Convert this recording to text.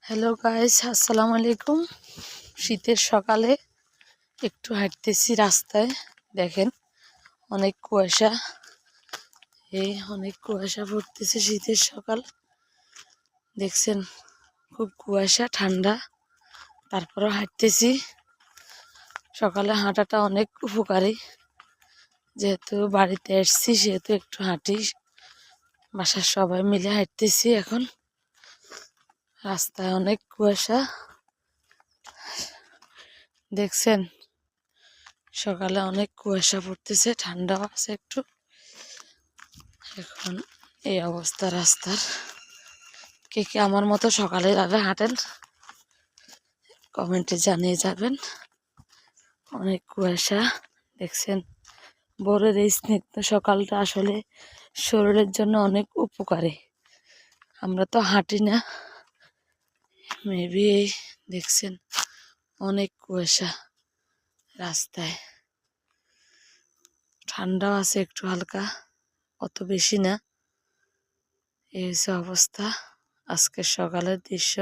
Hello guys আসসালামু আলাইকুম শীতের সকালে একটু হাঁটতেছি রাস্তায়। দেখেন, অনেক কুয়াশা। এই অনেক কুয়াশা পড়তেছে শীতের সকাল। দেখছেন, খুব কুয়াশা, ঠান্ডা। তারপরও হাঁটতেছি। সকালে হাঁটাটা অনেক উপকারী। যেহেতু বাড়িতে এসছি, সেহেতু একটু হাঁটি। বাসার সবাই মিলে হাঁটতেছি এখন। রাস্তায় অনেক কুয়াশা। দেখছেন, সকালে অনেক কুয়াশা পড়তেছে, ঠান্ডাও আছে একটু। এখন এই অবস্থা রাস্তার। কে কে আমার মতো সকালে যাবে হাঁটেন, কমেন্টে জানিয়ে যাবেন। অনেক কুয়াশা, দেখছেন। ভোরের এই স্নিগ্ধ সকালটা আসলে শরীরের জন্য অনেক উপকারী। আমরা তো হাঁটি না। মেবি এই দেখছেন অনেক কুয়াশা রাস্তায়। ঠান্ডাও আছে একটু হালকা, অত বেশি না। এই অবস্থা। আজকের সকালের দৃশ্য।